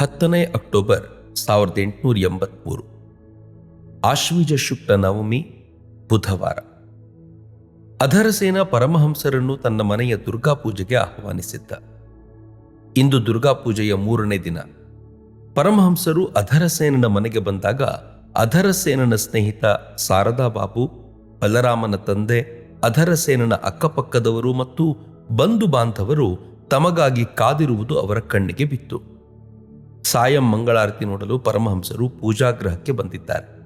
ಹತ್ತನೇ ಅಕ್ಟೋಬರ್ ಸಾವಿರದ ಎಂಟುನೂರ ಎಂಬತ್ಮೂರು. ಆಶ್ವೀಜ ಶುಕ್ಲ ನವಮಿ ಬುಧವಾರ. ಅಧರಸೇನ ಪರಮಹಂಸರನ್ನು ತನ್ನ ಮನೆಯ ದುರ್ಗಾ ಪೂಜೆಗೆ ಆಹ್ವಾನಿಸಿದ್ದ. ಇಂದು ದುರ್ಗಾ ಪೂಜೆಯ ಮೂರನೇ ದಿನ. ಪರಮಹಂಸರು ಅಧರಸೇನನ ಮನೆಗೆ ಬಂದಾಗ ಅಧರಸೇನನ ಸ್ನೇಹಿತ ಶಾರದಾ ಬಾಬು, ಬಲರಾಮನ ತಂದೆ ಅಧರಸೇನನ ಅಕ್ಕಪಕ್ಕದವರು ಮತ್ತು ಬಂಧು ಬಾಂಧವರು ತಮಗಾಗಿ ಕಾದಿರುವುದು ಅವರ ಕಣ್ಣಿಗೆ ಬಿತ್ತು. ಸಾಯಂ ಮಂಗಳಾರತಿ ನೋಡಲು ಪರಮಹಂಸರು ಪೂಜಾಗ್ರಹಕ್ಕೆ ಬಂದಿದ್ದಾರೆ.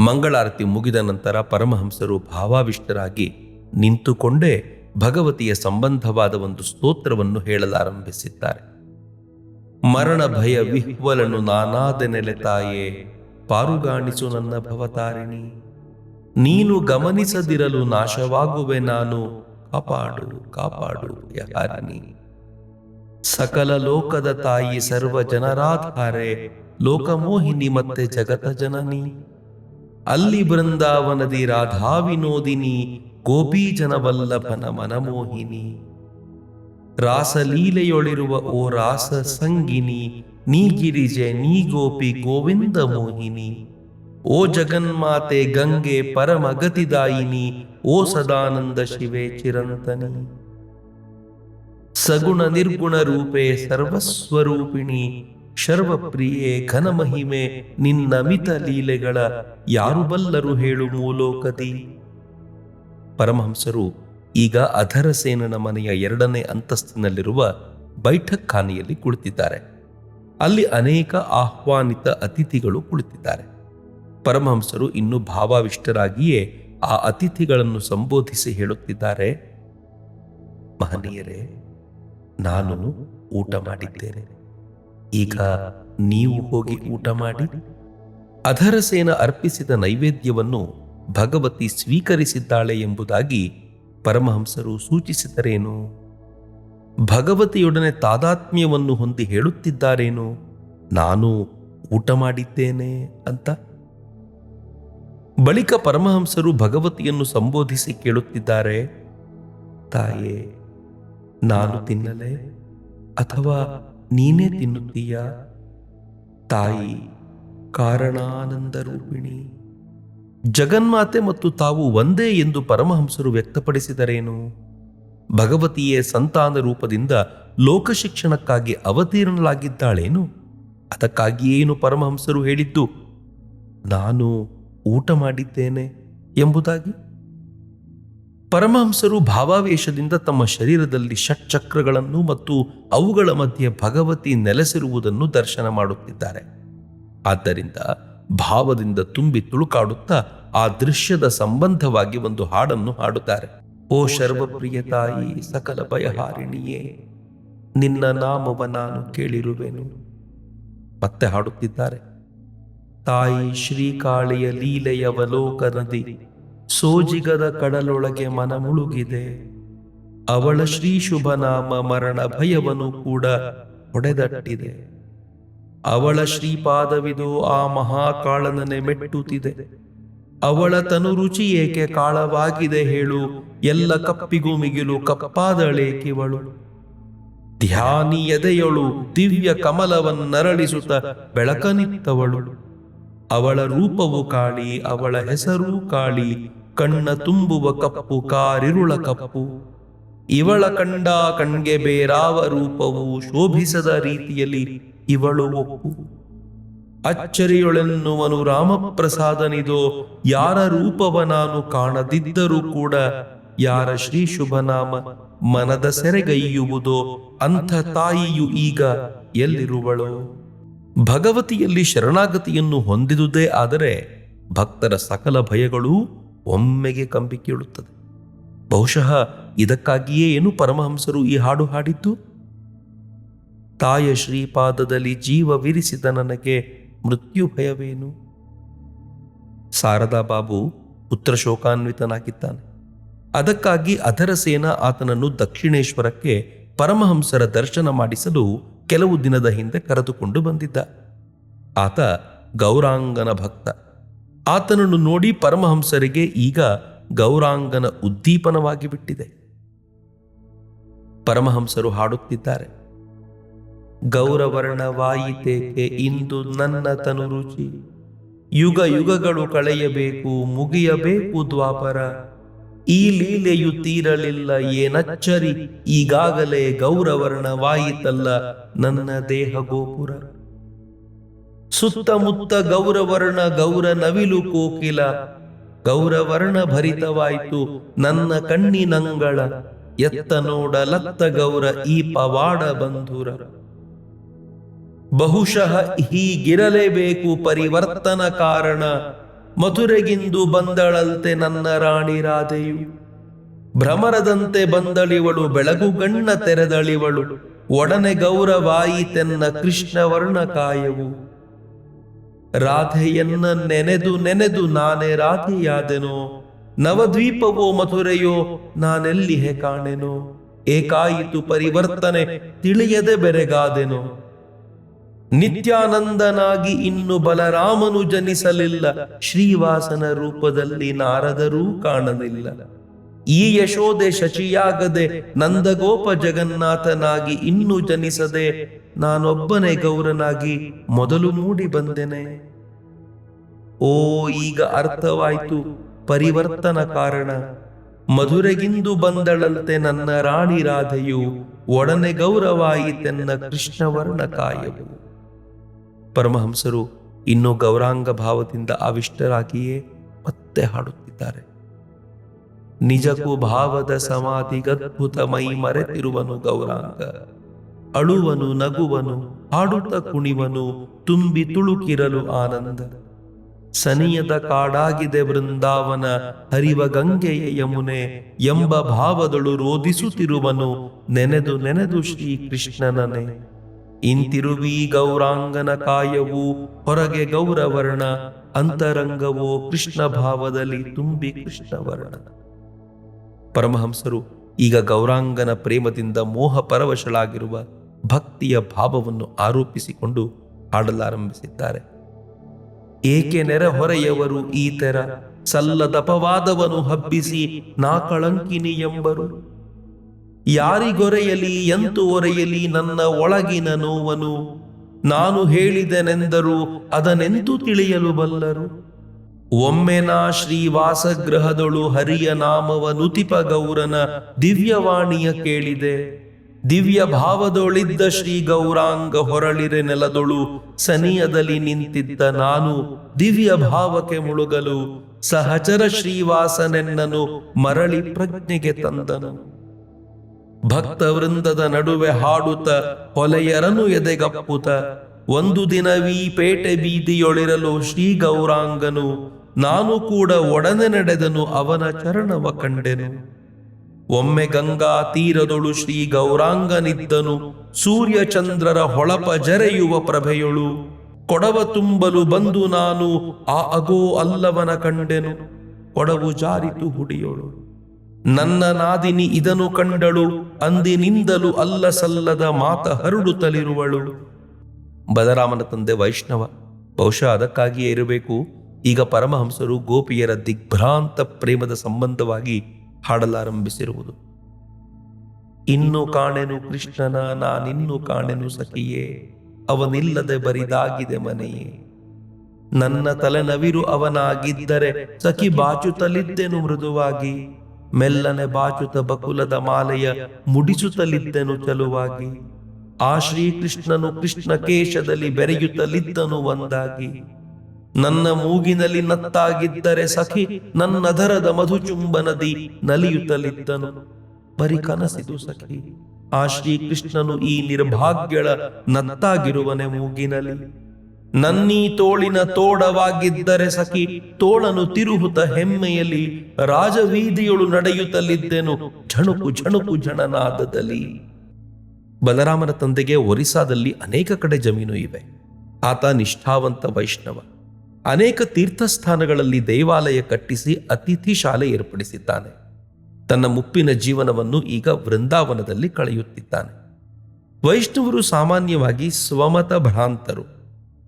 ಮಂಗಳಾರತಿ ಮುಗಿದ ನಂತರ ಪರಮಹಂಸರು ಭಾವಾವಿಷ್ಟರಾಗಿ ನಿಂತುಕೊಂಡೇ ಭಗವತಿಯ ಸಂಬಂಧವಾದ ಒಂದು ಸ್ತೋತ್ರವನ್ನು ಹೇಳಲಾರಂಭಿಸಿದ್ದಾರೆ. ಮರಣ ಭಯ ವಿಹ್ವಲನು ನಾನಾದ ನೆಲೆ ತಾಯೇ, ಪಾರುಗಾಣಿಸು ನನ್ನ ಭವತಾರಿಣಿ. ನೀನು ಗಮನಿಸದಿರಲು ನಾಶವಾಗುವೆ ನಾನು, ಕಾಪಾಡು ಕಾಪಾಡು ಯಹಾರಿಣಿ. ಸಕಲ ಲೋಕದ ತಾಯಿ ಸರ್ವ ಜನರಾಧಾರೆ ಲೋಕಮೋಹಿನಿ ಮತ್ತೆ ಜಗತ ಜನನಿ. ಅಲ್ಲಿ ಬೃಂದಾವನದಿ ರಾಧಾ ವಿನೋದಿನಿ ಗೋಪಿ ಜನವಲ್ಲಭನ ಮನಮೋಹಿನಿ. ರಾಸಲೀಲೆಯೊಳಿರುವ ಓ ರಾಸ ಸಂಗಿನಿ, ನೀ ಗಿರಿಜೆ, ನೀ ಗೋಪಿ ಗೋವಿಂದ ಮೋಹಿನಿ. ಓ ಜಗನ್ಮಾತೆ ಗಂಗೆ ಪರಮಗತಿದಾಯಿನಿ, ಓ ಸದಾನಂದ ಶಿವೆ ಚಿರಂತನಿ. ಸಗುಣ ನಿರ್ಗುಣ ರೂಪೆ ಸರ್ವಸ್ವರೂಪಿಣಿ. ಶರ್ವಪ್ರಿಯೆ ಘನಮಹಿಮೆ ನಿನ್ನ ಮಿತ ಲೀಲೆಗಳ ಯಾರು ಬಲ್ಲರು ಹೇಳು ಮೂಲೋಕದಿ. ಪರಮಹಂಸರು ಈಗ ಅಧರಸೇನನ ಮನೆಯ ಎರಡನೇ ಅಂತಸ್ತಿನಲ್ಲಿರುವ ಬೈಠಕ್ ಖಾನೆಯಲ್ಲಿ ಕುಳಿತಿದ್ದಾರೆ. ಅಲ್ಲಿ ಅನೇಕ ಆಹ್ವಾನಿತ ಅತಿಥಿಗಳು ಕುಳಿತಿದ್ದಾರೆ. ಪರಮಹಂಸರು ಇನ್ನು ಭಾವಾವಿಷ್ಟರಾಗಿಯೇ ಆ ಅತಿಥಿಗಳನ್ನು ಸಂಬೋಧಿಸಿ ಹೇಳುತ್ತಿದ್ದಾರೆ. ಮಹನೀಯರೇ ನಾನು ಊಟ ಮಾಡಿದ್ದೇನೆ. ಈಗ ನೀವು ಹೋಗಿ ಊಟ ಮಾಡಿ. ಅಧರಸೇನ ಅರ್ಪಿಸಿದ ನೈವೇದ್ಯವನ್ನು ಭಗವತಿ ಸ್ವೀಕರಿಸಿದ್ದಾಳೆ ಎಂಬುದಾಗಿ ಪರಮಹಂಸರು ಸೂಚಿಸಿದರೇನು? ಭಗವತಿಯೊಡನೆ ತಾದಾತ್ಮ್ಯವನ್ನು ಹೊಂದಿ ಹೇಳುತ್ತಿದ್ದಾರೇನು? ನಾನು ಊಟ ಮಾಡಿದ್ದೇನೆ ಅಂತ? ಬಳಿಕ ಪರಮಹಂಸರು ಭಗವತಿಯನ್ನು ಸಂಬೋಧಿಸಿ ಕೇಳುತ್ತಿದ್ದಾರೆ. ತಾಯೇ ನಾನು ತಿನ್ನಲೆ? ಅಥವಾ ನೀನೇ ತಿನ್ನುತ್ತೀಯ? ತಾಯಿ ಕಾರಣಾನಂದ ರೂಪಿಣಿ ಜಗನ್ಮಾತೆ ಮತ್ತು ತಾವು ಒಂದೇ ಎಂದು ಪರಮಹಂಸರು ವ್ಯಕ್ತಪಡಿಸಿದರೇನು? ಭಗವತಿಯೇ ಸಂತಾನ ರೂಪದಿಂದ ಲೋಕಶಿಕ್ಷಣಕ್ಕಾಗಿ ಅವತೀರ್ಣಲಾಗಿದ್ದಾಳೇನು ಅದಕ್ಕಾಗಿಯೇನು ಪರಮಹಂಸರು ಹೇಳಿದ್ದು, ನಾನು ಊಟ ಮಾಡಿದ್ದೇನೆ ಎಂಬುದಾಗಿ? ಪರಮಹಂಸರು ಭಾವಾವೇಶದಿಂದ ತಮ್ಮ ಶರೀರದಲ್ಲಿ ಷಟ್ಚಕ್ರಗಳನ್ನು ಮತ್ತು ಅವುಗಳ ಮಧ್ಯೆ ಭಗವತಿ ನೆಲೆಸಿರುವುದನ್ನು ದರ್ಶನ ಮಾಡುತ್ತಿದ್ದಾರೆ. ಆದ್ದರಿಂದ ಭಾವದಿಂದ ತುಂಬಿ ತುಳುಕಾಡುತ್ತಾ ಆ ದೃಶ್ಯದ ಸಂಬಂಧವಾಗಿ ಒಂದು ಹಾಡನ್ನು ಹಾಡುತ್ತಾರೆ. ಓ ಶರ್ವಪ್ರಿಯ ತಾಯಿ, ಸಕಲ ಭಯಹಾರಿಣಿಯೇ, ನಿನ್ನ ನಾಮವ ನಾನು ಕೇಳಿರುವೆನು. ಮತ್ತೆ ಹಾಡುತ್ತಿದ್ದಾರೆ. ತಾಯಿ ಶ್ರೀಕಾಳಿಯ ಲೀಲೆಯವಲೋಕನದಿ ಸೋಜಿಗದ ಕಡಲೊಳಗೆ ಮನ ಮುಳುಗಿದೆ. ಅವಳ ಶ್ರೀ ಶುಭನಾಮ ಮರಣ ಭಯವನ್ನು ಕೂಡ ಹೊಡೆದಟ್ಟಿದೆ. ಅವಳ ಶ್ರೀಪಾದವಿದು ಆ ಮಹಾಕಾಳನನೆ ಮೆಟ್ಟುತ್ತಿದೆ. ಅವಳ ತನು ರುಚಿ ಏಕೆ ಕಾಳವಾಗಿದೆ ಹೇಳು, ಎಲ್ಲ ಕಪ್ಪಿಗೂ ಮಿಗಿಲು ಕಪ್ಪಾದಳೇಕಿವಳು ಧ್ಯಾನಿ ಎದೆಯಳು ದಿವ್ಯ ಕಮಲವನ್ನರಳಿಸುತ್ತ ಬೆಳಕನಿತ್ತವಳು. ಅವಳ ರೂಪವು ಕಾಳಿ, ಅವಳ ಹೆಸರೂ ಕಾಳಿ ಕಣ್ಣ ತುಂಬುವ ಕಪ್ಪು, ಕಾರಿರುಳ ಕಪ್ಪು. ಇವಳ ಕಂಡ ಕಣ್ಗೆ ಬೇರಾವ ರೂಪವು ಶೋಭಿಸದ ರೀತಿಯಲ್ಲಿ ಇವಳು ಒಪ್ಪು. ಅಚ್ಚರಿಯೊಳೆನ್ನುವನು ರಾಮಪ್ರಸಾದನಿದೋ, ಯಾರ ರೂಪವ ನಾನು ಕಾಣದಿದ್ದರೂ ಕೂಡ ಯಾರ ಶ್ರೀ ಶುಭನಾಮ ಮನದ ಸೆರೆಗೈಯುವುದೋ ಅಂಥ ತಾಯಿಯು ಈಗ ಎಲ್ಲಿರುವಳು? ಭಗವತಿಯಲ್ಲಿ ಶರಣಾಗತಿಯನ್ನು ಹೊಂದಿದುದೇ ಆದರೆ ಭಕ್ತರ ಸಕಲ ಭಯಗಳೂ ಒಮ್ಮೆಗೆ ಕಂಬಿ ಕೇಳುತ್ತದೆ ಬಹುಶಃ ಇದಕ್ಕಾಗಿಯೇ ಏನು ಪರಮಹಂಸರು ಈ ಹಾಡು ಹಾಡಿದ್ದು? ತಾಯ ಶ್ರೀಪಾದದಲ್ಲಿ ಜೀವವಿರಿಸಿದ ನನಗೆ ಮೃತ್ಯು ಭಯವೇನು? ಶಾರದಾ ಬಾಬು ಪುತ್ರ ಶೋಕಾನ್ವಿತನಾಗಿದ್ದಾನೆ. ಅದಕ್ಕಾಗಿ ಅಧರಸೇನ ಆತನನ್ನು ದಕ್ಷಿಣೇಶ್ವರಕ್ಕೆ ಪರಮಹಂಸರ ದರ್ಶನ ಮಾಡಿಸಲು ಕೆಲವು ದಿನದ ಹಿಂದೆ ಕರೆದುಕೊಂಡು ಬಂದಿದ್ದ. ಆತ ಗೌರಾಂಗನ ಭಕ್ತ. ಆತನನ್ನು ನೋಡಿ ಪರಮಹಂಸರಿಗೆ ಈಗ ಗೌರಾಂಗನ ಉದ್ದೀಪನವಾಗಿ ಬಿಟ್ಟಿದೆ ಪರಮಹಂಸರು ಹಾಡುತ್ತಿದ್ದಾರೆ. ಗೌರವರ್ಣವಾಯಿತೇಕೆ ಇಂದು ನನ್ನ ತನು ರುಚಿ. ಯುಗ ಯುಗಗಳು ಕಳೆಯಬೇಕು, ಮುಗಿಯಬೇಕು ದ್ವಾಪರ. ಈ ಲೀಲೆಯು ತೀರಲಿಲ್ಲ, ಏನಚ್ಚರಿ, ಈಗಾಗಲೇ ಗೌರವರ್ಣವಾಯಿತಲ್ಲ ನನ್ನ ದೇಹ ಗೋಪುರ. ಸುತ್ತಮುತ್ತ ಗೌರವರ್ಣ ಗೌರ ನವಿಲು ಕೋಕಿಲ. ಗೌರವರ್ಣ ಭರಿತವಾಯ್ತು ನನ್ನ ಕಣ್ಣಿನಂಗಳ. ಎತ್ತ ನೋಡ ಲತ್ತ ಗೌರ ಈ ಪವಾಡ ಬಂಧುರ. ಬಹುಶಃ ಹೀಗಿರಲೇಬೇಕು ಪರಿವರ್ತನ ಕಾರಣ. ಮಧುರೆಗಿಂದು ಬಂದಳಲ್ತೆ ನನ್ನ ರಾಣಿ ರಾಧೆಯು. ಭ್ರಮರದಂತೆ ಬಂದಳಿವಳು ಬೆಳಗು ಗಣ್ಣ ತೆರೆದಳಿವಳು. ಒಡನೆ ಗೌರವಾಯಿತೆನ್ನ ಕೃಷ್ಣವರ್ಣ ಕಾಯವು. ರಾಧೆಯನ್ನ ನೆನೆದು ನೆನೆದು ನಾನೇ ರಾಧೆಯಾದೆನೋ. ನವದ್ವೀಪವೋ ಮಥುರೆಯೋ, ನಾನೆಲ್ಲಿಹೆ ಕಾಣೆನೋ. ಏಕಾಯಿತು ಪರಿವರ್ತನೆ ತಿಳಿಯದೆ ಬೆರೆಗಾದೆನೋ. ನಿತ್ಯಾನಂದನಾಗಿ ಇನ್ನು ಬಲರಾಮನು ಜನಿಸಲಿಲ್ಲ. ಶ್ರೀವಾಸನ ರೂಪದಲ್ಲಿ ನಾರದರೂ ಕಾಣಲಿಲ್ಲ. ಈ ಯಶೋದೆ ಶಚಿಯಾಗದೆ ನಂದಗೋಪ ಜಗನ್ನಾಥನಾಗಿ ಇನ್ನು ಜನಿಸದೆ ನಾನೊಬ್ಬನೇ ಗೌರನಾಗಿ ಮೊದಲು ಮೂಡಿ ಬಂದೆನೆ. ಓ, ಈಗ ಅರ್ಥವಾಯ್ತು ಪರಿವರ್ತನ ಕಾರಣ. ಮಧುರೆಗಿಂದು ಬಂದಳಂತೆ ನನ್ನ ರಾಣಿ ರಾಧೆಯು ಒಡನೆ ಗೌರವಾಯಿತೆನ್ನ ಕೃಷ್ಣವರ್ಣ ಕಾಯವು. ಪರಮಹಂಸರು ಇನ್ನೂ ಗೌರಾಂಗ ಭಾವದಿಂದ ಅವಿಷ್ಟರಾಗಿಯೇ ಮತ್ತೆ ಹಾಡುತ್ತಿದ್ದಾರೆ. ನಿಜಕ್ಕೂ ಭಾವದ ಸಮಾಧಿಗದ್ಭುತ ಮೈ ಮರೆತಿರುವನು ಗೌರಾಂಗ. ಅಳುವನು, ನಗುವನು, ಹಾಡುತ್ತ ಕುಣಿವನು, ತುಂಬಿ ತುಳುಕಿರಲು ಆನಂದ. ಸನಿಯದ ಕಾಡಾಗಿದೆ ವೃಂದಾವನ, ಹರಿವ ಗಂಗೆಯ ಯಮುನೆ ಎಂಬ ಭಾವದಳು ರೋಧಿಸುತ್ತಿರುವನು, ನೆನೆದು ನೆನೆದು ಶ್ರೀ ಕೃಷ್ಣನನೆ ಇಂತಿರುವಿ ಗೌರಾಂಗನ ಕಾಯವು, ಹೊರಗೆ ಗೌರವರ್ಣ, ಅಂತರಂಗವೋ ಕೃಷ್ಣ ಭಾವದಲ್ಲಿ ತುಂಬಿ ಕೃಷ್ಣವರ್ಣ. ಪರಮಹಂಸರು, ಈಗ ಗೌರಾಂಗನ ಪ್ರೇಮದಿಂದ ಮೋಹ ಪರವಶಳಾಗಿರುವ ಭಕ್ತಿಯ ಭಾವವನ್ನು ಆರೋಪಿಸಿಕೊಂಡು ಹಾಡಲಾರಂಭಿಸಿದ್ದಾರೆ. ಏಕೆ ನೆರೆಹೊರೆಯವರು ಈ ತೆರ? ಸಲ್ಲದಪವಾದವನು ಹಬ್ಬಿಸಿ ನಾ ಕಳಂಕಿನಿ ಎಂಬರು ಯಾರಿಗೊರೆಯಲಿ ಎಂತು ಒರೆಯಲಿ ನನ್ನ ಒಳಗಿನ ನೋವನು? ನಾನು ಹೇಳಿದನೆಂದರೂ ಅದನೆಂತು ತಿಳಿಯಲು ಬಲ್ಲರು? ಒಮ್ಮೆ ನಾ ಶ್ರೀವಾಸಗೃಹದೊಳು ಹರಿಯ ನಾಮವ ನುತಿಪ ಗೌರನ ದಿವ್ಯವಾಣಿಯ ಕೇಳಿದೆ. ದಿವ್ಯ ಭಾವದೊಳಿದ್ದ ಶ್ರೀ ಗೌರಾಂಗ ಹೊರಳಿರೆ ನೆಲದೊಳು ಸನಿಯದಲ್ಲಿ ನಿಂತಿದ್ದ ನಾನು ದಿವ್ಯ ಭಾವಕ್ಕೆ ಮುಳುಗಲು ಸಹಚರ ಶ್ರೀವಾಸನೆನ್ನನು ಮರಳಿ ಪ್ರಜ್ಞೆಗೆ ತಂದನು. ಭಕ್ತ ವೃಂದದ ನಡುವೆ ಹಾಡುತ್ತ ಹೊಲೆಯರನು ಎದೆಗಪ್ಪುತ. ಒಂದು ದಿನವೀ ಪೇಟೆ ಬೀದಿಯೊಳಿರಲು ಶ್ರೀ ಗೌರಾಂಗನು. ನಾನು ಕೂಡ ಒಡನೆ ನಡೆದನು ಅವನ ಚರಣವ ಕಂಡೆನು. ಒಮ್ಮೆ ಗಂಗಾ ತೀರದೊಳು ಶ್ರೀ ಗೌರಾಂಗನಿದ್ದನು. ಸೂರ್ಯ ಚಂದ್ರರ ಹೊಳಪ ಜರೆಯುವ ಪ್ರಭೆಯೊಳು. ಕೊಡವ ತುಂಬಲು ಬಂದು ನಾನು ಆ ಅಗೋ ಅಲ್ಲವನ ಕಂಡೆನು. ಕೊಡವು ಜಾರಿತು ಹುಡಿಯೋಳು. ನನ್ನ ನಾದಿನಿ ಇದನು ಕಂಡಳು, ಅಂದಿನಿಂದಲೂ ಅಲ್ಲ ಸಲ್ಲದ ಮಾತ ಹರಡುತ್ತಲಿರುವಳು ಬಲರಾಮನ ತಂದೆ ವೈಷ್ಣವ, ಬಹುಶಃ ಅದಕ್ಕಾಗಿಯೇ ಇರಬೇಕು. ಈಗ ಪರಮಹಂಸರು ಗೋಪಿಯರ ದಿಗ್ಭ್ರಾಂತ ಪ್ರೇಮದ ಸಂಬಂಧವಾಗಿ ಹಾಡಲಾರಂಭಿಸಿರುವುದು. ಇನ್ನು ಕಾಣೆನು ಕೃಷ್ಣನ, ನಾನಿನ್ನು ಕಾಣೆನು ಸಖಿಯೇ ಅವನಿಲ್ಲದೆ ಬರಿದಾಗಿದೆ ಮನೆಯೇ. ನನ್ನ ತಲೆನವಿರು ಅವನಾಗಿದ್ದರೆ ಸಖಿ ಬಾಚುತ್ತಲಿದ್ದೆನು ಮೃದುವಾಗಿ, ಮೆಲ್ಲನೆ ಬಾಚುತ ಬಕುಲದ ಮಾಲೆಯ ಮುಡಿಸುತ್ತಲಿದ್ದೆನು ಚಲುವಾಗಿ. ಆ ಶ್ರೀಕೃಷ್ಣನು ಕೃಷ್ಣ ಕೇಶದಲ್ಲಿ ಬೆರೆಯುತ್ತಲಿದ್ದನು ಒಂದಾಗಿ. ನನ್ನ ಮೂಗಿನಲ್ಲಿ ನತ್ತಾಗಿದ್ದರೆ ಸಖಿ ನನ್ನ ನಧರದ ಮಧುಚುಂಬ ಮಧುಚುಂಬನದಿ ನಲಿಯುತ್ತಲಿದ್ದನು ಬರಿ ಕನಸಿದು ಸಖಿ. ಆ ಶ್ರೀಕೃಷ್ಣನು ಈ ನಿರ್ಭಾಗ್ಯಳ ನತ್ತಾಗಿರುವನೆ ಮೂಗಿನಲ್ಲಿ. ನನ್ನೀ ತೋಳಿನ ತೋಡವಾಗಿದ್ದರೆ ಸಖಿ ತೋಳನು ತಿರುಹುತ ಹೆಮ್ಮೆಯಲ್ಲಿ ರಾಜವೀದಿಯೊಳು ನಡೆಯುತ್ತಲಿದ್ದೆನು ಝಣುಕು ಝಣುಕು ಝಣನಾದದಲ್ಲಿ. ಬಲರಾಮನ ತಂದೆಗೆ ಒರಿಸ್ಸಾದಲ್ಲಿ ಅನೇಕ ಕಡೆ ಜಮೀನು ಇವೆ. ಆತ ನಿಷ್ಠಾವಂತ ವೈಷ್ಣವ. ಅನೇಕ ತೀರ್ಥಸ್ಥಾನಗಳಲ್ಲಿ ದೇವಾಲಯ ಕಟ್ಟಿಸಿ ಅತಿಥಿ ಶಾಲೆ ಏರ್ಪಡಿಸಿದ್ದಾನೆ. ತನ್ನ ಮುಪ್ಪಿನ ಜೀವನವನ್ನು ಈಗ ವೃಂದಾವನದಲ್ಲಿ ಕಳೆಯುತ್ತಿದ್ದಾನೆ. ವೈಷ್ಣವರು ಸಾಮಾನ್ಯವಾಗಿ ಸ್ವಮತ ಭ್ರಾಂತರು.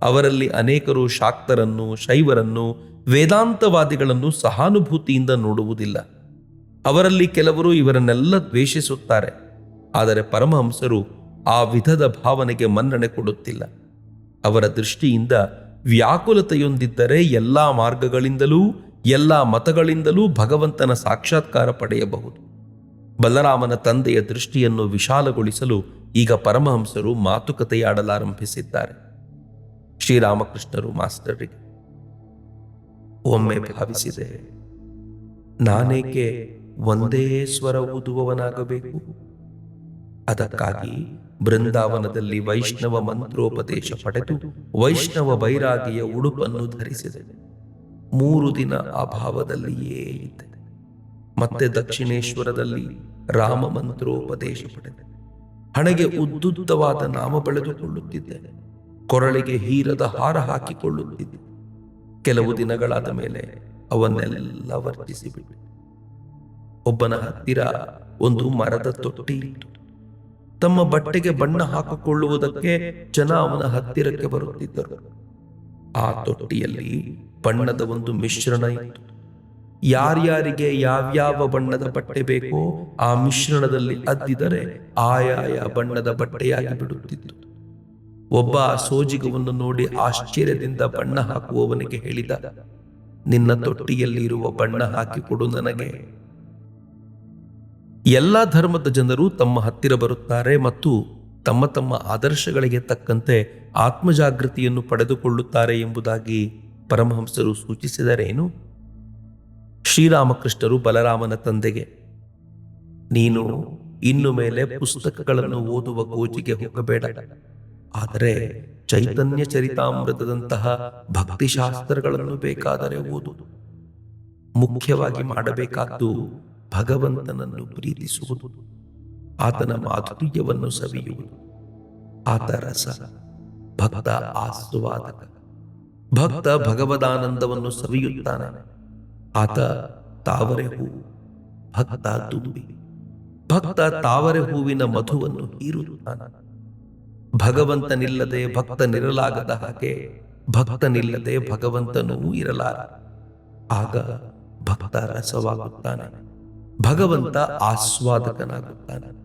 ಅವರಲ್ಲಿ ಅನೇಕರು ಶಾಕ್ತರನ್ನು, ಶೈವರನ್ನು, ವೇದಾಂತವಾದಿಗಳನ್ನು ಸಹಾನುಭೂತಿಯಿಂದ ನೋಡುವುದಿಲ್ಲ. ಅವರಲ್ಲಿ ಕೆಲವರು ಇವರನ್ನೆಲ್ಲ ದ್ವೇಷಿಸುತ್ತಾರೆ. ಆದರೆ ಪರಮಹಂಸರು ಆ ವಿಧದ ಭಾವನೆಗೆ ಮನ್ನಣೆ ಕೊಡುತ್ತಿಲ್ಲ. ಅವರ ದೃಷ್ಟಿಯಿಂದ ವ್ಯಾಕುಲತೆಯೊಂದಿದ್ದರೆ ಎಲ್ಲ ಮಾರ್ಗಗಳಿಂದಲೂ, ಎಲ್ಲ ಮತಗಳಿಂದಲೂ ಭಗವಂತನ ಸಾಕ್ಷಾತ್ಕಾರ ಪಡೆಯಬಹುದು. ಬಲರಾಮನ ತಂದೆಯ ದೃಷ್ಟಿಯನ್ನು ವಿಶಾಲಗೊಳಿಸಲು ಈಗ ಪರಮಹಂಸರು ಮಾತುಕತೆಯಾಡಲಾರಂಭಿಸಿದ್ದಾರೆ. ಶ್ರೀರಾಮಕೃಷ್ಣರು ಮಾಸ್ಟರಿಗೆ ಒಮ್ಮೆ ಭಾವಿಸಿದೆ, ನಾನೇಕೆ ಒಂದೇ ಸ್ವರ ಓದುವವನಾಗಬೇಕು? ಅದಕ್ಕಾಗಿ ಬೃಂದಾವನದಲ್ಲಿ ವೈಷ್ಣವ ಮಂತ್ರೋಪದೇಶ ಪಡೆದು ವೈಷ್ಣವ ಬೈರಾಗಿಯ ಉಡುಪನ್ನು ಧರಿಸಿದೆ. ಮೂರು ದಿನ ಅಭಾವದಲ್ಲಿಯೇ ಇದ್ದೆ. ಮತ್ತೆ ದಕ್ಷಿಣೇಶ್ವರದಲ್ಲಿ ರಾಮ ಮಂತ್ರೋಪದೇಶ ಪಡೆದೆ. ಹಣೆಗೆ ಉದ್ದುದ್ದವಾದ ನಾಮ ಬೆಳೆದುಕೊಳ್ಳುತ್ತಿದ್ದೆ. ಕೊರಳಿಗೆ ಹೀರದ ಹಾರ ಹಾಕಿಕೊಳ್ಳುತ್ತಿದ್ದೆ. ಕೆಲವು ದಿನಗಳಾದ ಮೇಲೆ ಅವನ್ನೆಲ್ಲ ವರ್ತಿಸಿಬಿಟ್ಟೆ ಒಬ್ಬನ ಹತ್ತಿರ ಒಂದು ಮರದ ತೊಟ್ಟಿ ಇತ್ತು ತಮ್ಮ ಬಟ್ಟೆಗೆ ಬಣ್ಣ ಹಾಕಿಕೊಳ್ಳುವುದಕ್ಕೆ ಜನ ಅವನ ಹತ್ತಿರಕ್ಕೆ ಬರುತ್ತಿದ್ದರು. ಆ ತೊಟ್ಟಿಯಲ್ಲಿ ಬಣ್ಣದ ಒಂದು ಮಿಶ್ರಣ ಇತ್ತು. ಯಾರ್ಯಾರಿಗೆ ಯಾವ್ಯಾವ ಬಣ್ಣದ ಬಟ್ಟೆ ಬೇಕೋ ಆ ಮಿಶ್ರಣದಲ್ಲಿ ಅದ್ದಿದರೆ ಆಯಾಯ ಬಣ್ಣದ ಬಟ್ಟೆಯಾಗಿ ಬಿಡುತ್ತಿತ್ತು. ಒಬ್ಬ ಆ ಸೋಜಿಗವನ್ನು ನೋಡಿ ಆಶ್ಚರ್ಯದಿಂದ ಬಣ್ಣ ಹಾಕುವವನಿಗೆ ಹೇಳಿದ, ನಿನ್ನ ತೊಟ್ಟಿಯಲ್ಲಿ ಇರುವ ಬಣ್ಣ ಹಾಕಿಕೊಡು ನನಗೆ. ಎಲ್ಲ ಧರ್ಮದ ಜನರು ತಮ್ಮ ಹತ್ತಿರ ಬರುತ್ತಾರೆ ಮತ್ತು ತಮ್ಮ ತಮ್ಮ ಆದರ್ಶಗಳಿಗೆ ತಕ್ಕಂತೆ ಆತ್ಮಜಾಗೃತಿಯನ್ನು ಪಡೆದುಕೊಳ್ಳುತ್ತಾರೆ ಎಂಬುದಾಗಿ ಪರಮಹಂಸರು ಸೂಚಿಸಿದರೇನು? ಶ್ರೀರಾಮಕೃಷ್ಣರು ಬಲರಾಮನ ತಂದೆಗೆ, ನೀನು ಇನ್ನು ಮೇಲೆ ಪುಸ್ತಕಗಳನ್ನು ಓದುವ ಗೋಜಿಗೆ ಹೋಗಬೇಡ. ಆದರೆ ಚೈತನ್ಯ ಚರಿತಾಮೃತದಂತಹ ಭಕ್ತಿಶಾಸ್ತ್ರಗಳನ್ನು ಬೇಕಾದರೆ ಓದು. ಮುಖ್ಯವಾಗಿ ಮಾಡಬೇಕಾದ್ದು ಭಗವಂತನನ್ನು ಪ್ರೀತಿಸುವುದು, ಆತನ ಮಾಧುರ್ಯವನ್ನು ಸವಿಯುವುದು, ಆತ ರಸ, ಭಕ್ತ, ಆಸ್ವಾದಕ. ಭಕ್ತ ಭಗವದಾನಂದವನ್ನು ಸವಿಯುತ್ತಾನೆ. ಆತ ತಾವರೆ ಹೂವು ಭಕ್ತ ತುಂಬಿ. ಭಕ್ತ ತಾವರೆ ಹೂವಿನ ಮಧುವನ್ನು ಹೀರುತ್ತಾನೆ. ಭಗವಂತನಿಲ್ಲದೆ ಭಕ್ತನಿರಲಾಗದ ಹಾಗೆ ಭಕ್ತನಿಲ್ಲದೆ ಭಗವಂತನೂ ಇರಲಾರ. ಆಗ ಭಕ್ತ ರಸವಾಗುತ್ತಾನೆ. ಭಗವಂತ ಆಸ್ವಾದಕನಾಗುತ್ತಾನೆ.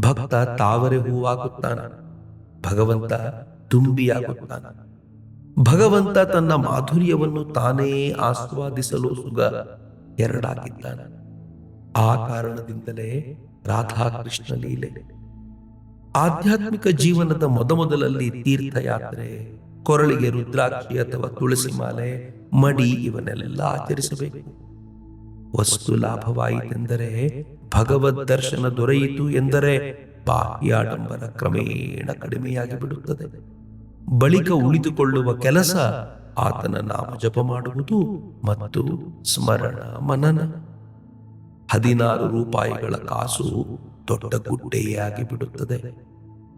ಭಕ್ತ ತಾವರೆ ಹೂವಾಗುತ್ತಾನೆ. ಭಗವಂತ ತುಂಬಿಯಾಗುತ್ತಾನೆ. ಭಗವಂತ ತನ್ನ ಮಾಧುರ್ಯವನ್ನು ತಾನೇ ಆಸ್ವಾದಿಸಲು ಸುಗ ಎರಡಾಗಿದ್ದಾನೆ. ಆ ಕಾರಣದಿಂದಲೇ ರಾಧಾಕೃಷ್ಣ ಲೀಲೆ. ಆಧ್ಯಾತ್ಮಿಕ ಜೀವನದ ಮೊದಮೊದಲಲ್ಲಿ ತೀರ್ಥಯಾತ್ರೆ, ಕೊರಳಿಗೆ ರುದ್ರಾಕ್ಷಿ ಅಥವಾ ತುಳಸಿ ಮಾಲೆ ಮಡಿ ಇವನ್ನೆಲ್ಲ ಆಚರಿಸಬೇಕು. ವಸ್ತು ಲಾಭವಾಯಿತೆಂದರೆ ಭಗವದ್ ದರ್ಶನ ದೊರೆಯಿತು ಎಂದರೆ ಬಾಹ್ಯಾಡಂಬರ ಕ್ರಮೇಣ ಕಡಿಮೆಯಾಗಿ ಬಿಡುತ್ತದೆ ಬಳಿಕ ಉಳಿದುಕೊಳ್ಳುವ ಕೆಲಸ ಆತನ ನಾಮ ಜಪ ಮಾಡುವುದು ಮತ್ತು ಸ್ಮರಣ ಮನನ. ಹದಿನಾರು ರೂಪಾಯಿಗಳ ಕಾಸು ದೊಡ್ಡ ಗುಡ್ಡೆಯಾಗಿ ಬಿಡುತ್ತದೆ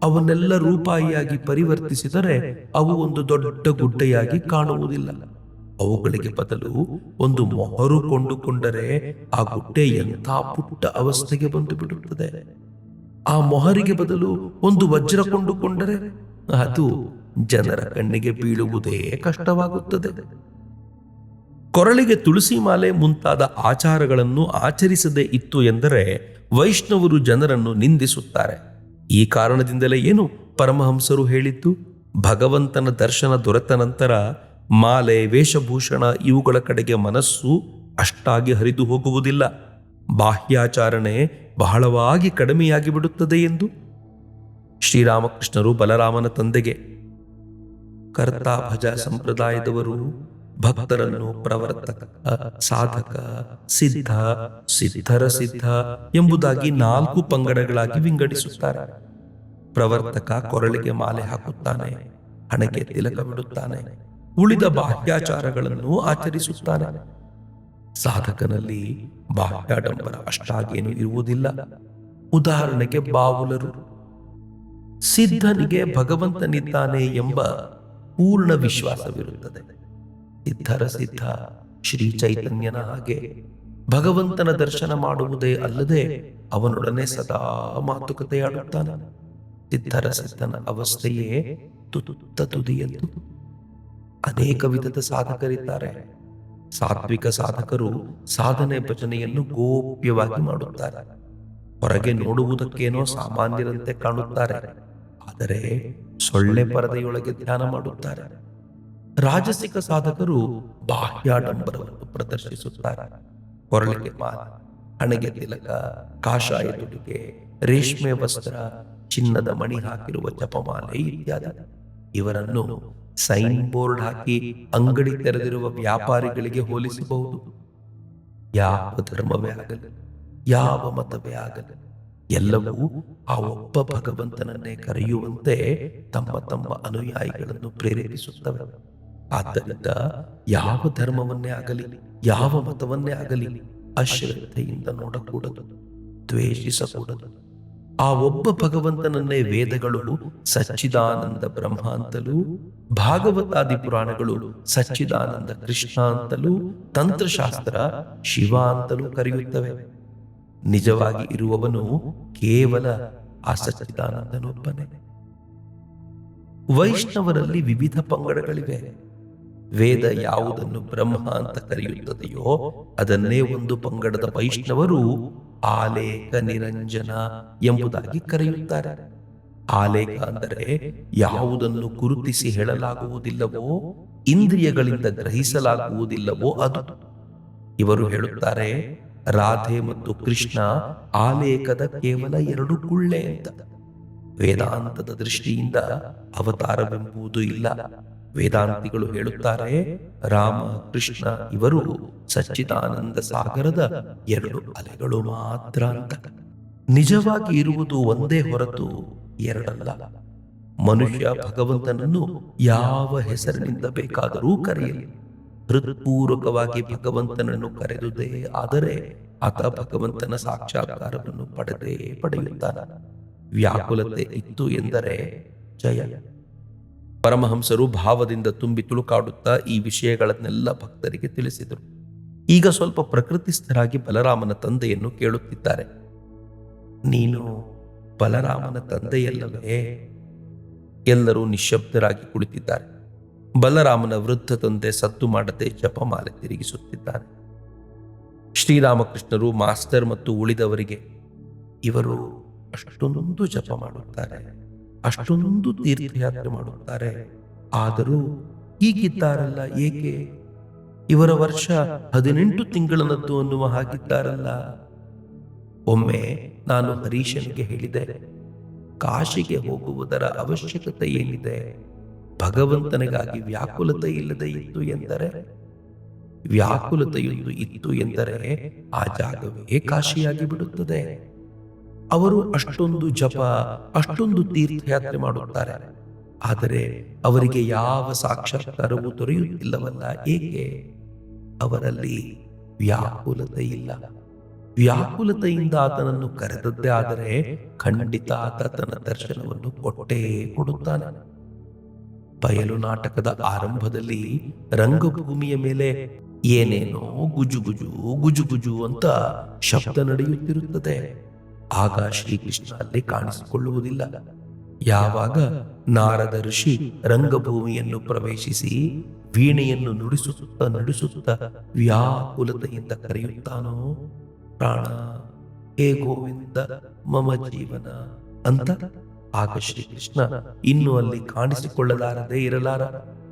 ಅವನ್ನೆಲ್ಲ ರೂಪಾಯಿಯಾಗಿ ಪರಿವರ್ತಿಸಿದರೆ ಅವು ಒಂದು ದೊಡ್ಡ ಗುಡ್ಡೆಯಾಗಿ ಕಾಣುವುದಿಲ್ಲ. ಅವುಗಳಿಗೆ ಬದಲು ಒಂದು ಮೊಹರು ಕೊಂಡುಕೊಂಡರೆ ಆ ಗುಡ್ಡೆ ಎಂಥ ಪುಟ್ಟ ಅವಸ್ಥೆಗೆ ಬಂದು ಬಿಡುತ್ತದೆ. ಆ ಮೊಹರಿಗೆ ಬದಲು ಒಂದು ವಜ್ರ ಕೊಂಡುಕೊಂಡರೆ ಅದು ಜನರ ಕಣ್ಣಿಗೆ ಬೀಳುವುದೇ ಕಷ್ಟವಾಗುತ್ತದೆ. ಕೊರಳಿಗೆ ತುಳಸಿ ಮಾಲೆ ಮುಂತಾದ ಆಚಾರಗಳನ್ನು ಆಚರಿಸದೇ ಇತ್ತು ಎಂದರೆ ವೈಷ್ಣವರು ಜನರನ್ನು ನಿಂದಿಸುತ್ತಾರೆ. ಈ ಕಾರಣದಿಂದಲೇ ಏನು ಪರಮಹಂಸರು ಹೇಳಿದ್ದು? ಭಗವಂತನ ದರ್ಶನ ದೊರೆತ ನಂತರ ಮಾಲೆ, ವೇಷಭೂಷಣ ಇವುಗಳ ಕಡೆಗೆ ಮನಸ್ಸು ಅಷ್ಟಾಗಿ ಹರಿದು ಹೋಗುವುದಿಲ್ಲ. ಬಾಹ್ಯಾಚಾರಣೆ ಬಹಳವಾಗಿ ಕಡಿಮೆಯಾಗಿ ಬಿಡುತ್ತದೆ ಎಂದು ಶ್ರೀರಾಮಕೃಷ್ಣರು ಬಲರಾಮನ ತಂದೆಗೆ. ಕರ್ತಾಭಜ ಸಂಪ್ರದಾಯದವರು ಭಕ್ತರನ್ನು ಪ್ರವರ್ತಕ, ಸಾಧಕ, ಸಿದ್ಧ, ಸಿದ್ಧರ ಸಿದ್ಧ ಎಂಬುದಾಗಿ ನಾಲ್ಕು ಪಂಗಡಗಳಾಗಿ ವಿಂಗಡಿಸುತ್ತಾರೆ. ಪ್ರವರ್ತಕ ಕೊರಳಿಗೆ ಮಾಲೆ ಹಾಕುತ್ತಾನೆ ಹಣಕ್ಕೆ ತಿಲಕ ಬಿಡುತ್ತಾನೆ ಉಳಿದ ಬಾಹ್ಯಾಚಾರಗಳನ್ನು ಆಚರಿಸುತ್ತಾನೆ. ಸಾಧಕನಲ್ಲಿ ಬಾಹ್ಯಾಡಂಬರ ಅಷ್ಟಾಗೇನು ಇರುವುದಿಲ್ಲ. ಉದಾಹರಣೆಗೆ ಬಾವುಲರು. ಸಿದ್ಧನಿಗೆ ಭಗವಂತನಿದ್ದಾನೆ ಎಂಬ ಪೂರ್ಣ ವಿಶ್ವಾಸವಿರುತ್ತದೆ. ಸಿದ್ಧರ ಸಿದ್ಧ ಶ್ರೀ ಚೈತನ್ಯನ ಹಾಗೆ. ಭಗವಂತನ ದರ್ಶನ ಮಾಡುವುದೇ ಅಲ್ಲದೆ ಅವನೊಡನೆ ಸದಾ ಮಾತುಕತೆಯಾಡುತ್ತಾನೆ. ಸಿದ್ಧರ ಸಿದ್ಧನ ಅವಸ್ಥೆಯೇ ತುದಿಯದ್ದು ಅನೇಕ ವಿಧದ ಸಾಧಕರಿದ್ದಾರೆ. ಸಾತ್ವಿಕ ಸಾಧಕರು ಸಾಧನೆ ಭಜನೆಯನ್ನು ಗೋಪ್ಯವಾಗಿ ಮಾಡುತ್ತಾರೆ. ಹೊರಗೆ ನೋಡುವುದಕ್ಕೇನೋ ಸಾಮಾನ್ಯರಂತೆ ಕಾಣುತ್ತಾರೆ. ಆದರೆ ಸೊಳ್ಳೆ ಪರದೆಯೊಳಗೆ ಧ್ಯಾನ ಮಾಡುತ್ತಾರೆ. ರಾಜಸಿಕ ಸಾಧಕರು ಬಾಹ್ಯಾಡಂಬರವನ್ನು ಪ್ರದರ್ಶಿಸುತ್ತಾರೆ. ಕೊರಳಿಗೆ ಮಾಲ, ಹಣೆಗೆ ತಿಲಕ, ಕಾಷಾಯ ತುಟಿಗೆ, ರೇಷ್ಮೆ ವಸ್ತ್ರ, ಚಿನ್ನದ ಮಣಿ ಹಾಕಿರುವ ಜಪಮಾಲೆ ಇತ್ಯಾದಿ. ಇವರನ್ನು ಸೈನ್ ಬೋರ್ಡ್ ಹಾಕಿ ಅಂಗಡಿ ತೆರೆದಿರುವ ವ್ಯಾಪಾರಿಗಳಿಗೆ ಹೋಲಿಸಬಹುದು. ಯಾವ ಧರ್ಮವೇ ಆಗಲಿ ಯಾವ ಮತವೇ ಆಗಲಿ ಎಲ್ಲವೂ ಆ ಒಬ್ಬ ಭಗವಂತನನ್ನೇ ಕರೆಯುವಂತೆ ತಮ್ಮ ತಮ್ಮ ಅನುಯಾಯಿಗಳನ್ನು ಪ್ರೇರೇಪಿಸುತ್ತವೆ. ಆದ್ದರಿಂದ ಯಾವ ಧರ್ಮವನ್ನೇ ಆಗಲಿ ಯಾವ ಮತವನ್ನೇ ಆಗಲಿ ಅಶ್ರದ್ಧೆಯಿಂದ ನೋಡಕೂಡದು ದ್ವೇಷಿಸಕೂಡದು. ಆ ಒಬ್ಬ ಭಗವಂತನನ್ನೇ ವೇದಗಳು ಸಚ್ಚಿದಾನಂದ ಬ್ರಹ್ಮ ಅಂತಲೂ, ಭಾಗವತಾದಿ ಪುರಾಣಗಳು ಸಚ್ಚಿದಾನಂದ ಕೃಷ್ಣ ಅಂತಲೂ, ತಂತ್ರಶಾಸ್ತ್ರ ಶಿವ ಅಂತಲೂ ಕರೆಯುತ್ತವೆ. ನಿಜವಾಗಿ ಇರುವವನು ಕೇವಲ ಆ ಸಚ್ಚಿದಾನಂದನೊಬ್ಬನೇ ವೈಷ್ಣವರಲ್ಲಿ ವಿವಿಧ ಪಂಗಡಗಳಿವೆ. ವೇದ ಯಾವುದನ್ನು ಬ್ರಹ್ಮ ಅಂತ ಕರೆಯುತ್ತದೆಯೋ ಅದನ್ನೇ ಒಂದು ಪಂಗಡದ ವೈಷ್ಣವರು ಆಲೇಖ ನಿರಂಜನ ಎಂಬುದಾಗಿ ಕರೆಯುತ್ತಾರೆ. ಆಲೇಖ ಅಂದರೆ ಯಾವುದನ್ನು ಗುರುತಿಸಿ ಹೇಳಲಾಗುವುದಿಲ್ಲವೋ, ಇಂದ್ರಿಯಗಳಿಂದ ಗ್ರಹಿಸಲಾಗುವುದಿಲ್ಲವೋ ಅದು. ಇವರು ಹೇಳುತ್ತಾರೆ, ರಾಧೆ ಮತ್ತು ಕೃಷ್ಣ ಆಲೇಖದ ಕೇವಲ ಎರಡು ಕುಳ್ಳೆ ಅಂತ. ವೇದಾಂತದ ದೃಷ್ಟಿಯಿಂದ ಅವತಾರವೆಂಬುದು ಇಲ್ಲ. ವೇದಾಂತಿಗಳು ಹೇಳುತ್ತಾರೆ, ರಾಮ, ಕೃಷ್ಣ ಇವರು ಸಚ್ಚಿದಾನಂದ ಸಾಗರದ ಎರಡು ಅಲೆಗಳು ಮಾತ್ರ ಅಂತ. ನಿಜವಾಗಿ ಇರುವುದು ಒಂದೇ ಹೊರತು ಎರಡಲ್ಲ. ಮನುಷ್ಯ ಭಗವಂತನನ್ನು ಯಾವ ಹೆಸರಿನಿಂದ ಬೇಕಾದರೂ ಕರೆಯಲಿ. ಹೃತ್ಪೂರ್ವಕವಾಗಿ ಭಗವಂತನನ್ನು ಕರೆದುದೇ ಆದರೆ ಆತ ಭಗವಂತನ ಸಾಕ್ಷಾತ್ಕಾರವನ್ನು ಪಡೆದೇ ಪಡೆಯುತ್ತಾನೆ. ವ್ಯಾಕುಲತೆ ಇತ್ತು ಎಂದರೆ ಜಯ. ಪರಮಹಂಸರು ಭಾವದಿಂದ ತುಂಬಿ ತುಳುಕಾಡುತ್ತಾ ಈ ವಿಷಯಗಳನ್ನೆಲ್ಲ ಭಕ್ತರಿಗೆ ತಿಳಿಸಿದರು. ಈಗ ಸ್ವಲ್ಪ ಪ್ರಕೃತಿಸ್ಥರಾಗಿ ಬಲರಾಮನ ತಂದೆಯನ್ನು ಕೇಳುತ್ತಿದ್ದಾರೆ. ನೀನು ಬಲರಾಮನ ತಂದೆಯಲ್ಲವೇ? ಎಲ್ಲರೂ ನಿಶ್ಶಬ್ದರಾಗಿ ಕುಳಿತಿದ್ದಾರೆ. ಬಲರಾಮನ ವೃದ್ಧ ತಂದೆ ಸದ್ದು ಮಾಡದೆ ಜಪಮಾಲೆ ತಿರುಗಿಸುತ್ತಿದ್ದಾರೆ. ಶ್ರೀರಾಮಕೃಷ್ಣರು ಮಾಸ್ಟರ್ ಮತ್ತು ಉಳಿದವರಿಗೆ ಇವರು ಅಷ್ಟೊಂದು ಜಪ ಮಾಡುತ್ತಾರೆ. ಅಷ್ಟೊಂದು ತೀರ್ಥಯಾತ್ರೆ ಮಾಡುತ್ತಾರೆ. ಆದರೂ ಹೀಗಿದ್ದಾರಲ್ಲ ಏಕೆ? ಇವರ ವರ್ಷ ಹದಿನೆಂಟು ತಿಂಗಳನದ್ದು ಅನ್ನುವ ಹಾಗಿದ್ದಾರಲ್ಲ. ಒಮ್ಮೆ ನಾನು ಹರೀಶನಿಗೆ ಹೇಳಿದೆ, ಕಾಶಿಗೆ ಹೋಗುವುದರ ಅವಶ್ಯಕತೆ ಏನಿದೆ? ಭಗವಂತನಿಗಾಗಿ ವ್ಯಾಕುಲತೆ ಇಲ್ಲದೆ ಇತ್ತು ಎಂದರೆ? ವ್ಯಾಕುಲತೆಯೊಂದು ಇತ್ತು ಎಂದರೆ ಆ ಜಾಗವೇ ಕಾಶಿಯಾಗಿ ಬಿಡುತ್ತದೆ. ಅವರು ಅಷ್ಟೊಂದು ಜಪ, ಅಷ್ಟೊಂದು ತೀರ್ಥಯಾತ್ರೆ ಮಾಡುತ್ತಾರೆ. ಆದರೆ ಅವರಿಗೆ ಯಾವ ಸಾಕ್ಷಾತ್ಕಾರವೂ ದೊರೆಯುತ್ತಿಲ್ಲವಲ್ಲ ಏಕೆ? ಅವರಲ್ಲಿ ವ್ಯಾಕುಲತೆ ಇಲ್ಲ. ವ್ಯಾಕುಲತೆಯಿಂದ ಆತನನ್ನು ಕರೆದದ್ದೇ ಆದರೆ ಖಂಡಿತ ಆತ ತನ್ನ ದರ್ಶನವನ್ನು ಕೊಟ್ಟೇ ಕೊಡುತ್ತಾನೆ. ಬಯಲು ನಾಟಕದ ಆರಂಭದಲ್ಲಿ ರಂಗಭೂಮಿಯ ಮೇಲೆ ಏನೇನೋ ಗುಜುಗುಜು ಗುಜುಗುಜು ಅಂತ ಶಬ್ದ ನಡೆಯುತ್ತಿರುತ್ತದೆ. ಆಗ ಶ್ರೀಕೃಷ್ಣ ಅಲ್ಲಿ ಕಾಣಿಸಿಕೊಳ್ಳುವುದಿಲ್ಲ. ಯಾವಾಗ ನಾರದ ಋಷಿ ರಂಗಭೂಮಿಯನ್ನು ಪ್ರವೇಶಿಸಿ ವೀಣೆಯನ್ನು ನುಡಿಸುತ್ತ ನುಡಿಸುತ್ತಾ ವ್ಯಾಕುಲತೆಯಿಂದ ಕರೆಯುತ್ತಾನೋ? ಪ್ರಾಣ, ಹೇ ಗೋವಿಂದ, ಮಮ ಜೀವನ ಅಂತ ಆಗ ಶ್ರೀಕೃಷ್ಣ ಇನ್ನು ಅಲ್ಲಿ ಕಾಣಿಸಿಕೊಳ್ಳಲಾರದೆ ಇರಲಾರ.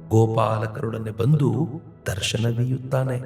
ಗೋಪಾಲಕರೊಡನೆ ಬಂದು ದರ್ಶನವೀಯುತ್ತಾನೆ.